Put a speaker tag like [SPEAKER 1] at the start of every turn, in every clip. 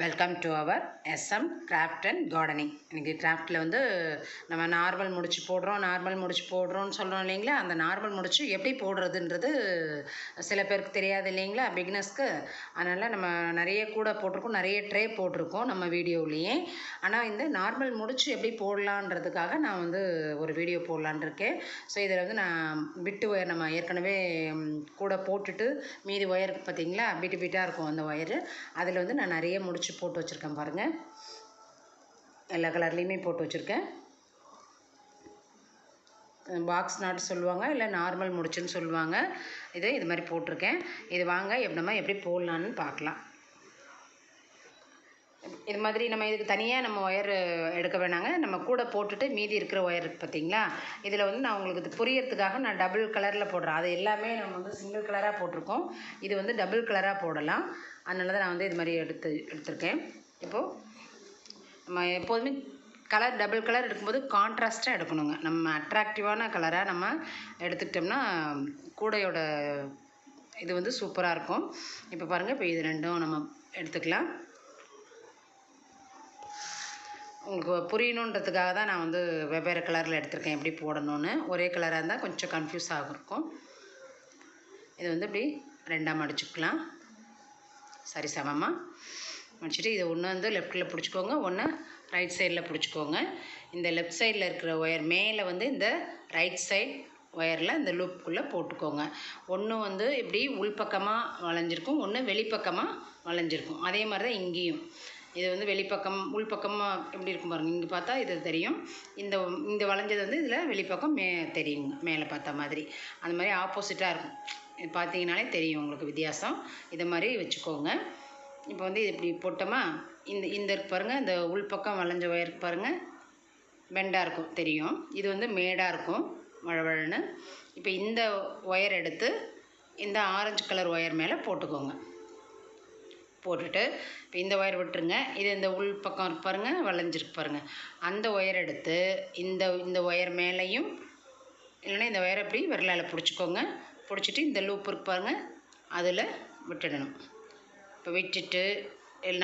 [SPEAKER 1] Welcome to our SM craft and gardening இன்றைக்கி கிராஃப்டில் வந்து நம்ம நார்மல் முடிச்சு போடுறோம் நார்மல் முடிச்சு போடுறோம்னு சொல்கிறோம் இல்லைங்களா? அந்த நார்மல் முடிச்சு எப்படி போடுறதுன்றது சில பேருக்கு தெரியாது இல்லைங்களா? பிக்னஸ்க்கு அதனால் நம்ம நிறைய கூட போட்டிருக்கோம் நிறைய ட்ரே போட்டிருக்கோம் நம்ம வீடியோவிலையே ஆனால் இந்த நார்மல் முடிச்சு எப்படி போடலான்றதுக்காக நான் வந்து ஒரு வீடியோ போடலான் இருக்கேன். ஸோ இதில் வந்து நான் விட்டு ஒயர் நம்ம ஏற்கனவே கூட போட்டுட்டு மீதி ஒயர் பார்த்தீங்களா பிட்டு பிட்டாக இருக்கும் அந்த ஒயரு அதில் வந்து நான் நிறைய முடிச்சு போட்டு வச்சுருக்கேன் பாருங்கள் எல்லா கலர்லேயுமே போட்டு வச்சுருக்கேன். பாக்ஸ் நாட்டு சொல்லுவாங்க இல்லை நார்மல் முடிச்சுன்னு சொல்லுவாங்க. இது இது மாதிரி போட்டிருக்கேன். இது வாங்க எப்படி நம்ம எப்படி போடலான்னு பார்க்கலாம். இது மாதிரி நம்ம இதுக்கு தனியாக நம்ம ஒயர் எடுக்க வேணாங்க. நம்ம கூட போட்டுட்டு மீதி இருக்கிற ஒயர் பார்த்தீங்களா இதில் வந்து நான் உங்களுக்கு இது புரியறதுக்காக நான் டபுள் கலரில் போடுறேன். அது எல்லாமே நம்ம வந்து சிங்கிள் கலராக போட்டிருக்கோம். இது வந்து டபுள் கலராக போடலாம். அதனால தான் நான் வந்து இது மாதிரி எடுத்து எடுத்திருக்கேன். இப்போது நம்ம எப்போதுமே கலர் டபுள் கலர் எடுக்கும்போது கான்ட்ராஸ்ட்டாக எடுக்கணுங்க. நம்ம அட்ராக்டிவான கலராக நம்ம எடுத்துக்கிட்டோம்னா கூடையோட இது வந்து சூப்பராக இருக்கும். இப்போ பாருங்கள் இப்போ இது ரெண்டும் நம்ம எடுத்துக்கலாம். உங்களுக்கு புரியணுன்றதுக்காக தான் நான் வந்து வெவ்வேறு கலரில் எடுத்திருக்கேன் எப்படி போடணும்னு. ஒரே கலராக இருந்தால் கொஞ்சம் கன்ஃபியூஸ் ஆகிருக்கும். இது வந்து இப்படி ரெண்டாக மடிச்சுக்கலாம். சரி சமமாக மடிச்சுட்டு இதை ஒன்று வந்து லெஃப்ட்டில் பிடிச்சிக்கோங்க ஒன்று ரைட் சைடில் பிடிச்சிக்கோங்க. இந்த லெஃப்ட் சைடில் இருக்கிற ஒயர் மேலே வந்து இந்த ரைட் சைட் ஒயரில் இந்த லூப்புக்குள்ளே போட்டுக்கோங்க. ஒன்று வந்து இப்படி உள்பக்கமாக வளைஞ்சிருக்கும் ஒன்று வெளிப்பக்கமாக வளைஞ்சிருக்கும். அதே மாதிரி தான் இங்கேயும். இது வந்து வெளிப்பக்கம் உள்பக்கமாக எப்படி இருக்கும் பாருங்கள் இங்கே பார்த்தா இது தெரியும். இந்த இந்த வளைஞ்சது வந்து இதில் வெளிப்பக்கம் மே தெரியுங்க மேலே பார்த்த மாதிரி. அந்த மாதிரி ஆப்போசிட்டாக இருக்கும். இது பார்த்தீங்கனாலே தெரியும் உங்களுக்கு வித்தியாசம். இதை மாதிரி வச்சுக்கோங்க. இப்போ வந்து இது இப்படி போட்டோமா இந்த இந்த பாருங்கள் இந்த உள்பக்கம் வளைஞ்ச ஒயருக்கு பாருங்கள் பெண்டாக இருக்கும் தெரியும். இது வந்து மேடாக இருக்கும் வழவழன்னு. இப்போ இந்த ஒயர் எடுத்து இந்த ஆரஞ்சு கலர் ஒயர் மேலே போட்டுக்கோங்க. போட்டுட்டு இப்போ இந்த ஒயர் விட்டுருங்க. இது இந்த உள் பக்கம் பாருங்க வளைஞ்சிருக்கு பாருங்க. அந்த ஒயர் எடுத்து இந்த இந்த ஒயர் மேலேயும் இல்லைன்னா இந்த ஒயரை அப்படி விரலால் பிடிச்சிக்கோங்க. பிடிச்சிட்டு இந்த லூப் இருக்கு பாருங்க அதில் விட்டுடணும். இப்போ விட்டுட்டு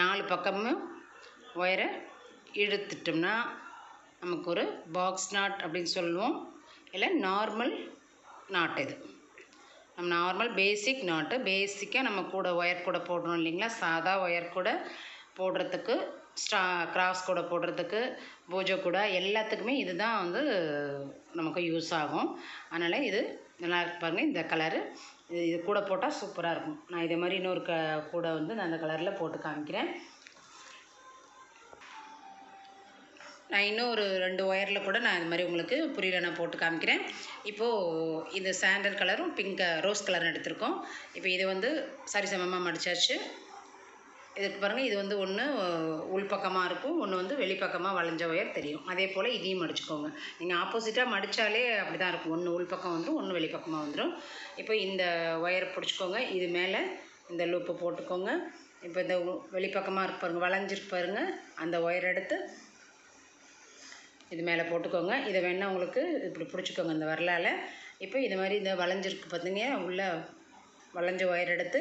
[SPEAKER 1] நாலு பக்கமும் ஒயரை இழுத்துட்டோம்னா நமக்கு ஒரு பாக்ஸ் நாட் அப்படின்னு சொல்லுவோம். இல்லை நார்மல் நாட் இது. நம்ம நார்மல் பேசிக் நாட்டு பேசிக்காக நம்ம கூட ஒயர் கூட போடுறோம் இல்லைங்களா? சாதா ஒயர் கூட போடுறதுக்கு ஸ்டா கிராஸ் கூட போடுறதுக்கு பூஜை கூட எல்லாத்துக்குமே இதுதான் வந்து நமக்கு யூஸ் ஆகும். அதனால் இது நல்லா இருக்கு இந்த கலரு இது இது கூட போட்டால் சூப்பராக இருக்கும். நான் இதே மாதிரி இன்னொரு க கூட வந்து நான் அந்த கலரில் போட்டு காமிக்கிறேன். நான் இன்னும் ஒரு ரெண்டு ஒயரில் கூட நான் இது மாதிரி உங்களுக்கு புரியல நான் போட்டு காமிக்கிறேன். இப்போது இந்த சாண்டல் கலரும் பிங்க் ரோஸ் கலரும் எடுத்திருக்கோம். இப்போ இது வந்து சரிசமமாக மடிச்சாச்சு. இதுக்கு பாருங்கள் இது வந்து ஒன்று உள்பக்கமாக இருக்கும் ஒன்று வந்து வெளிப்பக்கமாக வளைஞ்ச ஒயர் தெரியும். அதே போல் இதையும் மடிச்சுக்கோங்க. நீங்கள் ஆப்போசிட்டாக மடித்தாலே அப்படி தான் இருக்கும். ஒன்று உள்பக்கம் வந்துடும் ஒன்று வெளிப்பக்கமாக வந்துடும் இப்போ இந்த ஒயரை பிடிச்சிக்கோங்க. இது மேலே இந்த லூப்பு போட்டுக்கோங்க. இப்போ இந்த வெளிப்பக்கமாக இருப்பாருங்க வளைஞ்சிருப்பாருங்க வளைஞ்சிருக்கு அந்த ஒயர் எடுத்து இது மேலே போட்டுக்கோங்க. இதை வேணால் உங்களுக்கு இப்படி பிடிச்சிக்கோங்க இந்த வரலால். இப்போ இது மாதிரி இந்த வளைஞ்சிருக்கு பார்த்தீங்க உள்ள வளைஞ்ச ஒயர் எடுத்து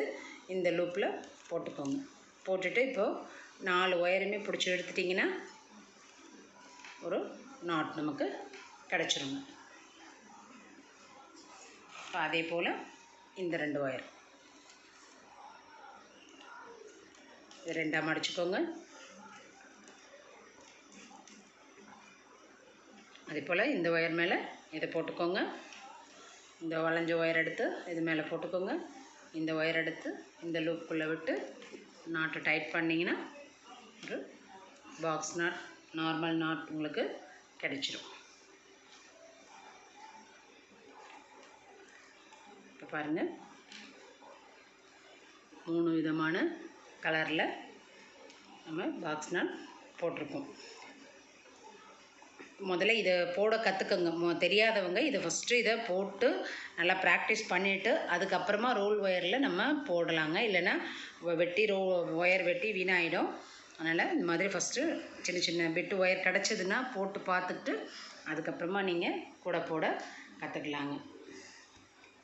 [SPEAKER 1] இந்த லூப்பில் போட்டுக்கோங்க. போட்டுட்டு இப்போது நாலு ஒயருமே பிடிச்சி எடுத்துட்டிங்கன்னா ஒரு நாட் நமக்கு கிடச்சிருங்க. இப்போ அதே போல் இந்த ரெண்டு ஒயர் இது ரெண்டாக மடிச்சுக்கோங்க அதே போல் இந்த ஒயர் மேலே இதை போட்டுக்கோங்க. இந்த வளைஞ்ச ஒயர் எடுத்து இது மேலே போட்டுக்கோங்க. இந்த ஒயர் எடுத்து இந்த லூப்புக்குள்ளே விட்டு நாட்டு டைட் பண்ணிங்கன்னா ஒரு பாக்ஸ் நாட் நார்மல் நாட் உங்களுக்கு கிடைச்சிரும். இப்போ பாருங்கள் மூணு விதமான கலரில் நம்ம பாக்ஸ் நாட் போட்டிருக்கோம். முதல்ல இதை போட கற்றுக்கங்க மொ தெரியாதவங்க இதை ஃபஸ்ட்டு இதை போட்டு நல்லா ப்ராக்டிஸ் பண்ணிவிட்டு அதுக்கப்புறமா ரோல் ஒயரில் நம்ம போடலாங்க. இல்லைன்னா வெட்டி ரோ ஒயர் வெட்டி வீணாயிடும். அதனால் இந்த மாதிரி ஃபஸ்ட்டு சின்ன சின்ன பெட்டு ஒயர் கிடச்சதுன்னா போட்டு பார்த்துட்டு அதுக்கப்புறமா நீங்கள் கூட போட கற்றுக்கலாங்க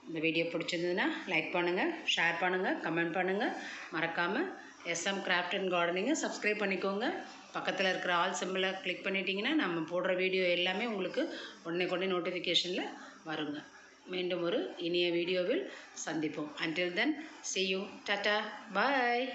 [SPEAKER 1] இந்த வீடியோ பிடிச்சிருந்ததுன்னா லைக் பண்ணுங்கள் ஷேர் பண்ணுங்கள் கமெண்ட் பண்ணுங்கள் மறக்காமல் எஸ்எம் கிராஃப்ட் அண்ட் கார்டனிங்கை சப்ஸ்கிரைப் பண்ணிக்கோங்க. பக்கத்தில் இருக்கிற ஆல் சிம்பிளை கிளிக் பண்ணிட்டீங்கன்னா நம்ம போடுற வீடியோ எல்லாமே உங்களுக்கு உடனே கொண்டே நோட்டிஃபிகேஷனில் வருங்க. மீண்டும் ஒரு இனிய வீடியோவில் சந்திப்போம். Until then see you tata bye